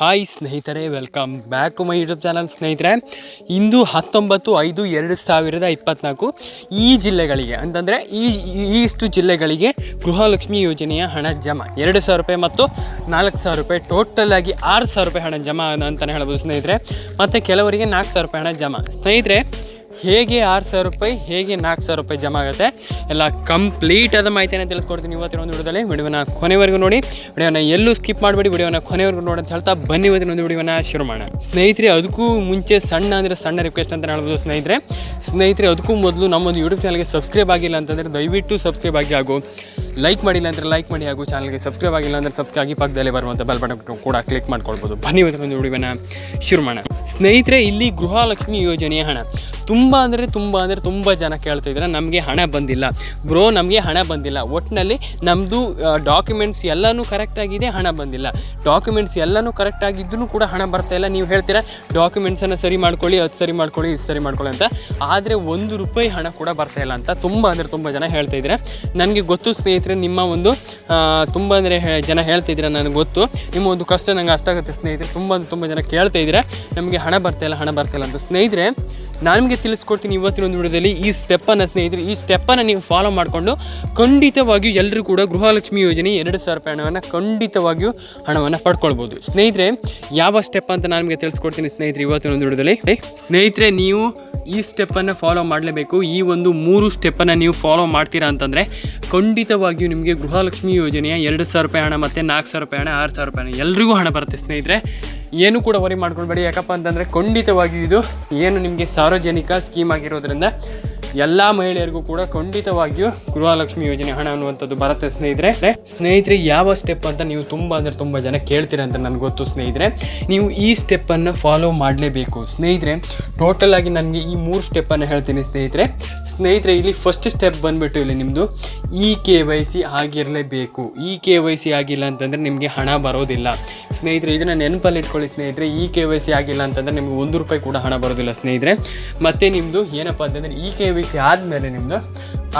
Hi ಸ್ನೇಹಿತರೆ welcome back to my YouTube channel ಸ್ನೇಹಿತರೆ. ಇಂದು ಹತ್ತೊಂಬತ್ತು ಐದು ಎರಡು ಸಾವಿರದ ಇಪ್ಪತ್ನಾಲ್ಕು ಈ ಜಿಲ್ಲೆಗಳಿಗೆ, ಅಂತಂದರೆ ಈ ಈ ಇಷ್ಟು ಜಿಲ್ಲೆಗಳಿಗೆ ಗೃಹಲಕ್ಷ್ಮಿ ಯೋಜನೆಯ ಹಣ ಜಮಾ. ಎರಡು ಸಾವಿರ ರೂಪಾಯಿ ಮತ್ತು ನಾಲ್ಕು ಸಾವಿರ ರೂಪಾಯಿ ಟೋಟಲ್ ಆಗಿ ಆರು ಸಾವಿರ ರೂಪಾಯಿ ಹಣ ಜಮಾ ಅಂತಲೇ ಹೇಳ್ಬೋದು ಸ್ನೇಹಿತರೆ. ಮತ್ತು ಕೆಲವರಿಗೆ ನಾಲ್ಕು ಸಾವಿರ ರೂಪಾಯಿ ಹಣ ಜಮಾ. ಸ್ನೇಹಿತರೆ ಹೇಗೆ ಆರು ಸಾವಿರ ರೂಪಾಯಿ, ಹೇಗೆ ನಾಲ್ಕು ಸಾವಿರ ರೂಪಾಯಿ ಜಮಾ ಆಗುತ್ತೆ, ಎಲ್ಲ ಕಂಪ್ಲೀಟ್ ಆದ ಮಾಹಿತಿಯನ್ನು ತಿಳಿಸ್ಕೊಡ್ತೀನಿ ಇವತ್ತಿನ ಒಂದು ವಿಡಿಯೋದಲ್ಲಿ. ವಿಡಿಯೋನ ಕೊನೆವರೆಗೂ ನೋಡಿ. ವಿಡಿಯೋನ ಎಲ್ಲೂ ಸ್ಕಿಪ್ ಮಾಡಬೇಡಿ. ವಿಡಿಯೋನ ಕೊನೆವರೆಗೂ ನೋಡಿ ಅಂತ ಹೇಳ್ತಾ ಬನ್ನಿ ಇವತ್ತಿನ ಒಂದು ವಿಡಿಯೋನ ಶುರು ಮಾಡೋಣ. ಸ್ನೇಹಿತರೆ, ಅದಕ್ಕೂ ಮುಂಚೆ ಸಣ್ಣ ಅಂದರೆ ಸಣ್ಣ ರಿಕ್ವೆಸ್ಟ್ ಅಂತ ಹೇಳ್ಬೋದು ಸ್ನೇಹಿತರೆ. ಸ್ನೇಹಿತರೆ, ಅದಕ್ಕೂ ಮೊದಲು ನಮ್ಮೊಂದು ಯೂಟ್ಯೂಬ್ ಚಾನಲ್ಗೆ ಸಬ್ಸ್ಕ್ರೈಬ್ ಆಗಿಲ್ಲ ಅಂತಂದರೆ ದಯವಿಟ್ಟು ಸಬ್ಸ್ಕ್ರೈಬ್ ಆಗಿ ಹಾಗೂ ಲೈಕ್ ಮಾಡಿಲ್ಲ ಅಂದರೆ ಲೈಕ್ ಮಾಡಿ ಹಾಗೂ ಚಾನಲ್ಗೆ ಸಬ್ಸ್ಕ್ರೈಬ್ ಆಗಿಲ್ಲ ಅಂದರೆ ಸಬ್ಸ್ಕ್ರೈಬ್ ಆಗಿ ಪಕ್ಕದಲ್ಲಿ ಬರುವಂಥ ಬೆಲ್ ಬಟನ್ ಕೂಡ ಕ್ಲಿಕ್ ಮಾಡ್ಕೊಳ್ಬೋದು. ಬನ್ನಿ ಇವತ್ತಿನ ಒಂದು ವಿಡಿಯೋನ ಶುರು ಮಾಡೋಣ. ಸ್ನೇಹಿತರೆ, ಇಲ್ಲಿ ಗೃಹಲಕ್ಷ್ಮಿ ಯೋಜನೆಯ ಹಣ. ತುಂಬ ಅಂದರೆ ತುಂಬ ಅಂದರೆ ತುಂಬ ಜನ ಕೇಳ್ತಾ ಇದ್ದಾರೆ ನಮಗೆ ಹಣ ಬಂದಿಲ್ಲ. ಬ್ರೋ ನಮಗೆ ಹಣ ಬಂದಿಲ್ಲ. ಒಟ್ಟಿನಲ್ಲಿ ನಮ್ಮದು ಡಾಕ್ಯುಮೆಂಟ್ಸ್ ಎಲ್ಲನೂ ಕರೆಕ್ಟಾಗಿದೆ ಹಣ ಬಂದಿಲ್ಲ. ಡಾಕ್ಯುಮೆಂಟ್ಸ್ ಎಲ್ಲನೂ ಕರೆಕ್ಟಾಗಿದ್ದೂ ಕೂಡ ಹಣ ಬರ್ತಾ ಇಲ್ಲ. ನೀವು ಹೇಳ್ತೀರಾ ಡಾಕ್ಯುಮೆಂಟ್ಸನ್ನು ಸರಿ ಮಾಡ್ಕೊಳ್ಳಿ, ಅದು ಸರಿ ಮಾಡ್ಕೊಳ್ಳಿ, ಇದು ಸರಿ ಮಾಡ್ಕೊಳ್ಳಿ ಅಂತ. ಆದರೆ ಒಂದು ರೂಪಾಯಿ ಹಣ ಕೂಡ ಬರ್ತಾ ಇಲ್ಲ ಅಂತ ತುಂಬ ಅಂದರೆ ತುಂಬ ಜನ ಹೇಳ್ತಾ ಇದ್ದಾರೆ ನನಗೆ ಗೊತ್ತು ಸ್ನೇಹಿತರೆ, ನಿಮ್ಮ ಒಂದು ತುಂಬ ಅಂದರೆ ಜನ ಹೇಳ್ತಾ ಇದ್ದೀರಾ ನನಗೆ ಗೊತ್ತು. ನಿಮ್ಮ ಒಂದು ಕಷ್ಟ ನಂಗೆ ಅರ್ಥ ಆಗುತ್ತೆ ಸ್ನೇಹಿತರೆ. ತುಂಬ ತುಂಬ ಜನ ಕೇಳ್ತಾ ಇದ್ದೀರಾ ನಮಗೆ ಹಣ ಬರ್ತಾ ಇಲ್ಲ, ಹಣ ಬರ್ತಾ ಇಲ್ಲ ಅಂತ. ಸ್ನೇಹಿತರೆ ನಾನು ನಿಮಗೆ ತಿಳಿಸ್ಕೊಡ್ತೀನಿ ಇವತ್ತಿನ ಒಂದು ವಿಡಿಯೋದಲ್ಲಿ ಈ ಸ್ಟೆಪ್ಪನ್ನು ಸ್ನೇಹಿತರೆ, ಈ ಸ್ಟೆಪ್ಪನ್ನು ನೀವು ಫಾಲೋ ಮಾಡಿಕೊಂಡು ಖಂಡಿತವಾಗಿಯೂ ಎಲ್ಲರೂ ಕೂಡ ಗೃಹಲಕ್ಷ್ಮಿ ಯೋಜನೆ ಎರಡು ಸಾವಿರ ರೂಪಾಯಿ ಹಣವನ್ನು ಖಂಡಿತವಾಗಿಯೂ ಹಣವನ್ನು ಪಡ್ಕೊಳ್ಬೋದು. ಸ್ನೇಹಿತರೆ, ಯಾವ ಸ್ಟೆಪ್ ಅಂತ ನಾನು ನಿಮಗೆ ತಿಳಿಸ್ಕೊಡ್ತೀನಿ ಸ್ನೇಹಿತರೆ ಇವತ್ತಿನ ಒಂದು ವಿಡಿಯೋದಲ್ಲಿ? ಸ್ನೇಹಿತರೆ, ನೀವು ಈ ಸ್ಟೆಪ್ಪನ್ನು ಫಾಲೋ ಮಾಡಲೇಬೇಕು. ಈ ಒಂದು ಮೂರು ಸ್ಟೆಪ್ಪನ್ನು ನೀವು ಫಾಲೋ ಮಾಡ್ತೀರಾ ಅಂತಂದರೆ ಖಂಡಿತವಾಗಿಯೂ ನಿಮಗೆ ಗೃಹಲಕ್ಷ್ಮಿ ಯೋಜನೆಯ ಎರಡು ಸಾವಿರ ರೂಪಾಯಿ ಹಣ ಮತ್ತು ನಾಲ್ಕು ಸಾವಿರ ರೂಪಾಯಿ ಹಣ, ಆರು ಸಾವಿರ ರೂಪಾಯಿ ಹಣ ಎಲ್ರಿಗೂ ಹಣ ಬರುತ್ತೆ ಸ್ನೇಹಿತರೆ. ಏನು ಕೂಡ ವರಿ ಮಾಡ್ಕೊಳ್ಬೇಡಿ. ಯಾಕಪ್ಪ ಅಂತಂದರೆ ಖಂಡಿತವಾಗಿಯೂ ಇದು ಏನು ನಿಮಗೆ ಸಾರ್ವಜನಿಕ ಸ್ಕೀಮ್ ಆಗಿರೋದ್ರಿಂದ ಎಲ್ಲ ಮಹಿಳೆಯರಿಗೂ ಕೂಡ ಖಂಡಿತವಾಗಿಯೂ ಗೃಹಲಕ್ಷ್ಮಿ ಯೋಜನೆ ಹಣ ಅನ್ನುವಂಥದ್ದು ಬರುತ್ತೆ ಸ್ನೇಹಿತರೆ. ಸ್ನೇಹಿತರೆ, ಯಾವ ಸ್ಟೆಪ್ ಅಂತ ನೀವು ತುಂಬ ಅಂದರೆ ತುಂಬ ಜನ ಕೇಳ್ತೀರ ಅಂತ ನನಗೆ ಗೊತ್ತು ಸ್ನೇಹಿತರೆ. ನೀವು ಈ ಸ್ಟೆಪ್ಪನ್ನು ಫಾಲೋ ಮಾಡಲೇಬೇಕು. ಸ್ನೇಹಿತರೆ ಟೋಟಲ್ ಆಗಿ ನನಗೆ ಈ ಮೂರು ಸ್ಟೆಪ್ಪನ್ನು ಹೇಳ್ತೀನಿ ಸ್ನೇಹಿತರೆ. ಸ್ನೇಹಿತರೆ, ಇಲ್ಲಿ ಫಸ್ಟ್ ಸ್ಟೆಪ್ ಬಂದುಬಿಟ್ಟು ಇಲ್ಲಿ ನಿಮ್ಮದು ಇ ಕೆ ವೈ ಸಿ ಆಗಿರಲೇಬೇಕು. ಇ ಕೆ ವೈ ಸಿ ಆಗಿಲ್ಲ ಅಂತಂದರೆ ನಿಮಗೆ ಹಣ ಬರೋದಿಲ್ಲ. ಸ್ನೇಹಿತರೆ ಇದನ್ನು ನೆನಪಲ್ಲಿ ಇಟ್ಕೊಳ್ಳಿ ಸ್ನೇಹಿತರೆ, ಈ ಕೆ ವೈ ಸಿ ಆಗಿಲ್ಲ ಅಂತಂದರೆ ನಿಮಗೆ ಒಂದು ರೂಪಾಯಿ ಕೂಡ ಹಣ ಬರೋದಿಲ್ಲ ಸ್ನೇಹಿತರೆ. ಮತ್ತು ನಿಮ್ಮದು ಏನಪ್ಪ ಅಂತಂದರೆ ಈ ಕೆ ವೈ ಸಿ ಆದಮೇಲೆ ನಿಮ್ಮದು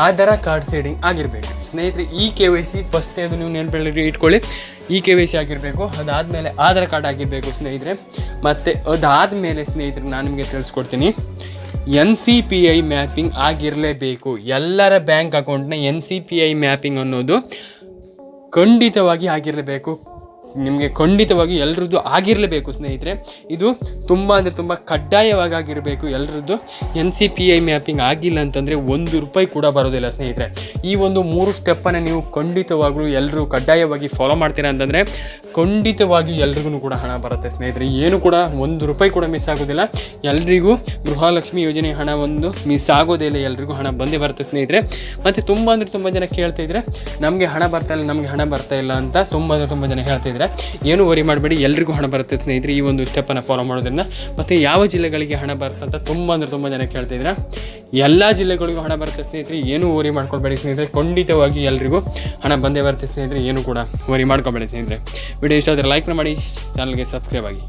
ಆಧಾರ ಕಾರ್ಡ್ ಸೇಡಿಂಗ್ ಆಗಿರಬೇಕು. ಸ್ನೇಹಿತರೆ, ಈ ಕೆ ವೈ ಸಿ ಫಸ್ಟ್ನೇದು ನೀವು ನೆನಪಲ್ಲಿ ಇಟ್ಕೊಳ್ಳಿ. ಇ ಕೆ ವೈ ಸಿ ಆಗಿರಬೇಕು, ಅದಾದಮೇಲೆ ಆಧಾರ್ ಕಾರ್ಡ್ ಆಗಿರಬೇಕು ಸ್ನೇಹಿತರೆ. ಮತ್ತು ಅದಾದಮೇಲೆ ಸ್ನೇಹಿತರೆ, ನಾನು ನಿಮಗೆ ತಿಳಿಸ್ಕೊಡ್ತೀನಿ. N C P I mapping ಆಗಿರಲೇಬೇಕು. ಎಲ್ಲರ ಬ್ಯಾಂಕ್ ಅಕೌಂಟ್ನ N C P I mapping ಅನ್ನೋದು ಖಂಡಿತವಾಗಿ ಆಗಿರಲೇಬೇಕು. ನಿಮಗೆ ಖಂಡಿತವಾಗಿ ಎಲ್ಲರದ್ದು ಆಗಿರಲೇಬೇಕು, ಸ್ನೇಹಿತರೆ. ಇದು ತುಂಬ ಅಂದರೆ ತುಂಬ ಕಡ್ಡಾಯವಾಗಿ ಆಗಿರಬೇಕು ಎಲ್ಲರದ್ದು N C P I mapping ಆಗಿಲ್ಲ ಅಂತಂದರೆ ಒಂದು ರೂಪಾಯಿ ಕೂಡ ಬರೋದಿಲ್ಲ, ಸ್ನೇಹಿತರೆ. ಈ ಒಂದು ಮೂರು ಸ್ಟೆಪ್ಪನ್ನು ನೀವು ಖಂಡಿತವಾಗಲೂ ಎಲ್ಲರೂ ಕಡ್ಡಾಯವಾಗಿ ಫಾಲೋ ಮಾಡ್ತೀರಾ ಅಂತಂದರೆ ಖಂಡಿತವಾಗಿಯೂ ಎಲ್ರಿಗೂ ಕೂಡ ಹಣ ಬರುತ್ತೆ, ಸ್ನೇಹಿತರೆ. ಏನು ಕೂಡ ಒಂದು ರೂಪಾಯಿ ಕೂಡ ಮಿಸ್ ಆಗೋದಿಲ್ಲ. ಎಲ್ರಿಗೂ ಗೃಹಲಕ್ಷ್ಮಿ ಯೋಜನೆ ಹಣ ಒಂದು ಮಿಸ್ ಆಗೋದೇ ಇಲ್ಲ, ಎಲ್ರಿಗೂ ಹಣ ಬಂದೇ ಬರುತ್ತೆ, ಸ್ನೇಹಿತರೆ. ಮತ್ತು ತುಂಬ ಅಂದರೆ ತುಂಬ ಜನ ಕೇಳ್ತಾ ಇದ್ರೆ, ನಮಗೆ ಹಣ ಬರ್ತಾ ಇಲ್ಲ, ನಮಗೆ ಹಣ ಬರ್ತಾ ಇಲ್ಲ ಅಂತ ತುಂಬ ಅಂದರೆ ತುಂಬ ಜನ ಹೇಳ್ತಾ ಏನು ವರಿ ಮಾಡಬೇಡಿ, ಎಲ್ರಿಗೂ ಹಣ ಬರುತ್ತೆ ಸ್ನೇಹಿತರೆ, ಈ ಒಂದು ಸ್ಟೆಪ್ಪನ್ನು ಫಾಲೋ ಮಾಡೋದ್ರಿಂದ. ಮತ್ತು ಯಾವ ಜಿಲ್ಲೆಗಳಿಗೆ ಹಣ ಬರುತ್ತೆ ಅಂತ ತುಂಬ ಅಂದರೆ ತುಂಬ ಜನ ಕೇಳ್ತಾ ಇದ್ದಾರೆ ಎಲ್ಲ ಜಿಲ್ಲೆಗಳಿಗೂ ಹಣ ಬರುತ್ತೆ ಸ್ನೇಹಿತರೆ, ಏನು ವರಿ ಮಾಡ್ಕೊಳ್ಬೇಡಿ ಸ್ನೇಹಿತರೆ, ಖಂಡಿತವಾಗಿ ಎಲ್ರಿಗೂ ಹಣ ಬಂದೇ ಬರುತ್ತೆ ಸ್ನೇಹಿತರೆ, ಏನು ಕೂಡ ವರಿ ಮಾಡ್ಕೊಬೇಡಿ ಸ್ನೇಹಿತರೆ. ವಿಡಿಯೋ ಇಷ್ಟ ಆದರೆ ಲೈಕ್ನ ಮಾಡಿ ಚಾನಲ್ಗೆ ಸಬ್ಸ್ಕ್ರೈಬ್ ಆಗಿ.